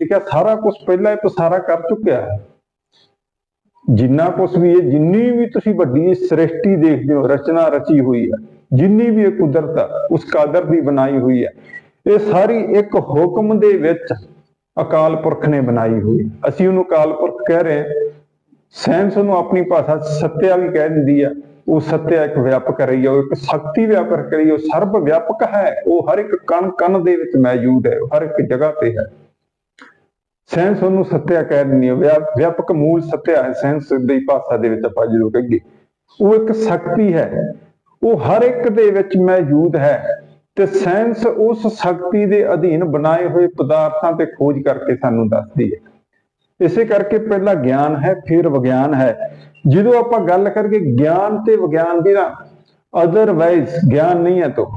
ਠੀਕ ਹੈ, ਸਾਰਾ ਕੁਝ ਪਹਿਲਾਂ ਇਹ ਪਸਾਰਾ ਕਰ ਚੁੱਕਿਆ ਹੈ। ਜਿੰਨਾ ਕੁਝ ਵੀ ਇਹ, ਜਿੰਨੀ ਵੀ ਤੁਸੀਂ ਵੱਡੀ ਸ੍ਰਿਸ਼ਟੀ ਦੇਖਦੇ ਹੋ, ਰਚਨਾ ਰਚੀ ਹੋਈ ਹੈ, ਜਿੰਨੀ ਵੀ ਇਹ ਕੁਦਰਤ ਉਸ ਕਾਦਰ ਦੀ ਬਣਾਈ ਹੋਈ ਹੈ, ਇਹ ਸਾਰੀ ਇੱਕ ਹੁਕਮ ਦੇ ਵਿੱਚ ਅਕਾਲ ਪੁਰਖ ਨੇ ਬਣਾਈ ਹੋਈ ਅਸੀਂ ਉਹਨੂੰ ਅਕਾਲ ਪੁਰਖ ਕਹਿ ਰਹੇ ਹਾਂ। ਸਾਇੰਸ ਨੂੰ ਆਪਣੀ ਭਾਸ਼ਾ 'ਚ ਸੱਤਿਆ ਵੀ ਕਹਿ ਦਿੰਦੀ ਆ ਉਹ ਸੱਤਿਆ ਇੱਕ ਵਿਆਪਕ ਰਹੀ ਹੈ, ਉਹ ਇੱਕ ਸ਼ਕਤੀ ਵਿਆਪਕ ਰਹੀ ਉਹ ਸਰਬ ਵਿਆਪਕ ਹੈ। ਉਹ ਹਰ ਇੱਕ ਕਣ ਕਣ ਦੇ ਵਿੱਚ ਮੌਜੂਦ ਹੈ ਹਰ ਇੱਕ ਜਗ੍ਹਾ ਤੇ ਹੈ। ਸਾਇੰਸ ਉਹਨੂੰ ਸੱਤਿਆ ਕਹਿ ਦਿੰਦੀ ਹੈ ਵਿਆਪਕ ਮੂਲ ਸੱਤਿਆ ਹੈ ਸਾਇੰਸ ਦੀ ਭਾਸ਼ਾ ਦੇ ਵਿੱਚ ਆਪਾਂ ਜਦੋਂ ਕਹੀਏ। ਉਹ ਇੱਕ ਸ਼ਕਤੀ ਹੈ, ਉਹ ਹਰ ਇੱਕ ਦੇ ਵਿੱਚ ਮੌਜੂਦ ਹੈ ਤੇ ਸਾਇੰਸ ਉਸ ਸ਼ਕਤੀ ਦੇ ਅਧੀਨ ਬਣਾਏ ਹੋਏ ਪਦਾਰਥਾਂ ਤੇ ਖੋਜ ਕਰਕੇ ਸਾਨੂੰ ਦੱਸਦੀ ਹੈ। ਇਸੇ ਕਰਕੇ ਪਹਿਲਾ ਗਿਆਨ ਹੈ, ਫਿਰ ਵਿਗਿਆਨ ਹੈ। ਜਦੋਂ ਆਪਾਂ ਗੱਲ ਕਰਕੇ ਗਿਆਨ ਤੇ ਵਿਗਿਆਨ ਦੀ ਨਾ ਅਦਰਵਾਈਜ਼ ਗਿਆਨ ਨਹੀਂ ਹੈ ਤੋ।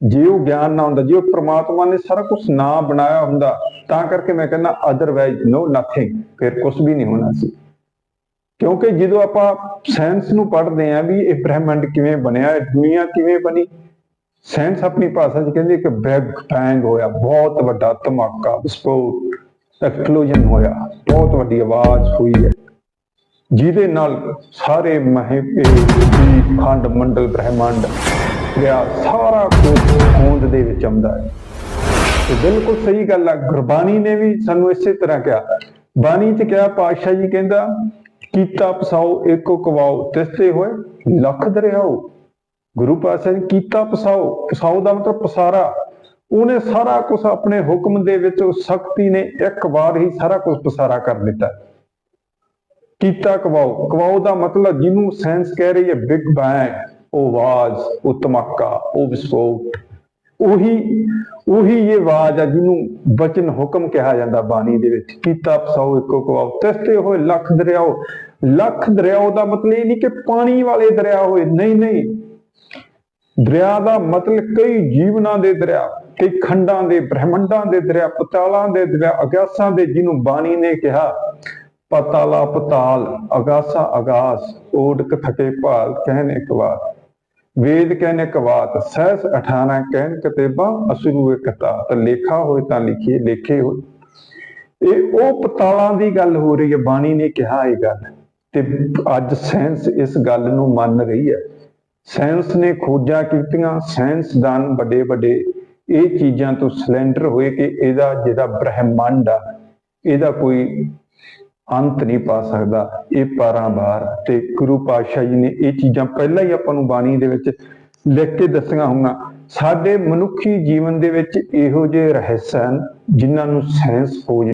ਜੇ ਉਹ ਗਿਆਨ ਨਾ ਹੁੰਦਾ ਜੇ ਉਹ ਪ੍ਰਮਾਤਮਾ ਨੇ ਸਾਰਾ ਕੁਝ ਨਾ ਬਣਾਇਆ ਹੁੰਦਾ, ਤਾਂ ਕਰਕੇ ਮੈਂ ਕਹਿੰਦਾ ਅਦਰਵਾਈਜ਼ ਨੋ ਨਥਿੰਗ ਫਿਰ ਕੁਝ ਵੀ ਨਹੀਂ ਹੋਣਾ ਸੀ। ਕਿਉਂਕਿ ਜਦੋਂ ਆਪਾਂ ਸਾਇੰਸ ਨੂੰ ਪੜ੍ਹਦੇ ਆਂ ਵੀ ਇਹ ਬ੍ਰਹਿਮੰਡ ਕਿਵੇਂ ਬਣਿਆ ਦੁਨੀਆ ਕਿਵੇਂ ਬਣੀ ਸਾਇੰਸ ਆਪਣੀ ਭਾਸ਼ਾ 'ਚ ਕਹਿੰਦੀ ਕਿ ਬਿਗ ਬੈਂਗ ਹੋਇਆ, ਬਹੁਤ ਵੱਡਾ ਧਮਾਕਾ, ਵਿਸਫੋਟ ਐਕਸਪਲੋਜਨ ਹੋਇਆ, ਬਹੁਤ ਵੱਡੀ ਆਵਾਜ਼ ਹੋਈ ਹੈ। ਜਿਹਦੇ ਨਾਲ ਸਾਰੇ ਮਹੇ ਖੰਡ, ਮੰਡਲ, ਬ੍ਰਹਿਮੰਡ ਗਿਆ ਸਾਰਾ ਕੁਝ ਹੋਂਦ ਦੇ ਵਿੱਚ ਆਉਂਦਾ ਹੈ। ਤੇ ਬਿਲਕੁਲ ਸਹੀ ਗੱਲ ਆ, ਗੁਰਬਾਣੀ ਨੇ ਵੀ ਸਾਨੂੰ ਇਸੇ ਤਰ੍ਹਾਂ ਕਿਹਾ। ਬਾਣੀ 'ਚ ਕਿਹਾ, ਪਾਤਸ਼ਾਹ ਜੀ ਕਹਿੰਦਾ, ਕੀਤਾ ਪਸਾਓ, ਏਕੋ ਕਵਾਓ, ਤਿਸਤੇ ਹੋਏ, ਲੱਖ ਦਰਿਆਓ। ਗੁਰੂ ਪਾਤਸ਼ਾਹ ਨੇ ਕੀਤਾ ਪਸਾਓ। ਪਸਾਓ ਦਾ ਮਤਲਬ ਪਸਾਰਾ। ਉਹਨੇ ਸਾਰਾ ਕੁਝ ਆਪਣੇ ਹੁਕਮ ਦੇ ਵਿੱਚ ਉਸ ਸ਼ਕਤੀ ਨੇ ਇੱਕ ਵਾਰ ਹੀ ਸਾਰਾ ਕੁਝ ਪਸਾਰਾ ਕਰ ਦਿੱਤਾ। ਕੀਤਾ ਕਵਾਓ। ਕਵਾਓ ਦਾ ਮਤਲਬ ਜਿਹਨੂੰ ਸਾਇੰਸ ਕਹਿ ਰਹੀ ਹੈ ਬਿਗ ਬੈਂਗ ਉਹ ਆਵਾਜ਼, ਉਹ ਧਮਾਕਾ, ਉਹ ਵਿਸਫੋਟ। ਉਹੀ ਉਹੀ ਇਹ ਆਵਾਜ਼ ਆ ਜਿਹਨੂੰ ਬਚਨ ਹੁਕਮ ਕਿਹਾ ਜਾਂਦਾ ਬਾਣੀ ਦੇ ਵਿੱਚ। ਕੀਤਾ ਪਸਾਓ ਇੱਕੋ ਕਵਾਓ ਤਸਤੇ ਹੋਏ ਲੱਖ ਦਰਿਆਓ। ਲੱਖ ਦਰਿਆਓ ਦਾ ਮਤਲਬ ਇਹ ਨਹੀਂ ਕਿ ਪਾਣੀ ਵਾਲੇ ਦਰਿਆ ਹੋਏ। ਨਹੀਂ ਨਹੀਂ। ਦਰਿਆ ਦਾ ਮਤਲਬ ਕਈ ਜੀਵਨਾਂ ਦੇ ਦਰਿਆ, ਕਈ ਖੰਡਾਂ ਦੇ, ਬ੍ਰਹਿਮੰਡਾਂ ਦੇ ਦਰਿਆ, ਪਤਾਲਾਂ ਦੇ ਦਰਿਆ, ਅਗਿਆਸਾਂ ਦੇ ਜਿਹਨੂੰ ਬਾਣੀ ਨੇ ਕਿਹਾ। ਪਤਾਲਾ ਪਤਾਲ, ਅਗਾਸਾ ਅਗਾਸ ਓਡਕ ਥਕੇ ਭਾਲ ਕਹਿਨ ਕਵਾਤ ਵੇਦ ਕਹਿਨ ਇੱਕ ਸਹਿਸ 18 ਕਹਿਨ ਕਤੇਬਾ ਅਸਰੂ ਇੱਕ ਤਾਂ ਲੇਖਾ ਹੋਏ ਤਾਂ ਲਿਖੀਏ ਲੇਖੇ ਹੋਏ। ਇਹ ਉਹ ਪਤਾਲਾਂ ਦੀ ਗੱਲ ਹੋ ਰਹੀ ਹੈ, ਬਾਣੀ ਨੇ ਕਿਹਾ ਇਹ ਗੱਲ। ਤੇ ਅੱਜ ਸਾਇੰਸ ਇਸ ਗੱਲ ਨੂੰ ਮੰਨ ਰਹੀ ਹੈ। ਸਾਇੰਸ ਨੇ ਖੋਜਾਂ ਕੀਤੀਆਂ ਸਾਇੰਸਦਾਨ ਵੱਡੇ ਵੱਡੇ। ਇਹ ਚੀਜ਼ਾਂ ਤੋਂ ਸਿਲੈਂਡਰ ਹੋਏ ਕਿ ਇਹਦਾ ਜਿਹੜਾ ਬ੍ਰਹਿਮੰਡ ਆ, ਇਹਦਾ ਕੋਈ ਅੰਤ ਨਹੀਂ ਪਾ ਸਕਦਾ। ਇਹ ਪਾਰਾਂ ਪਾਰਾਂਬਾਰ ਤੇ ਗੁਰੂ ਪਾਤਸ਼ਾਹ ਜੀ ਨੇ ਇਹ ਚੀਜ਼ਾਂ ਪਹਿਲਾਂ ਹੀ ਆਪਾਂ ਨੂੰ ਬਾਣੀ ਦੇ ਵਿੱਚ ਲਿਖ ਕੇ ਦੱਸੀਆਂ ਹੋਈਆਂ। ਸਾਡੇ ਮਨੁੱਖੀ ਜੀਵਨ ਦੇ ਵਿੱਚ ਇਹੋ ਜਿਹੇ ਰਹੱਸ ਹਨ ਜਿਨ੍ਹਾਂ ਨੂੰ ਸਾਇੰਸ ਖੋਜ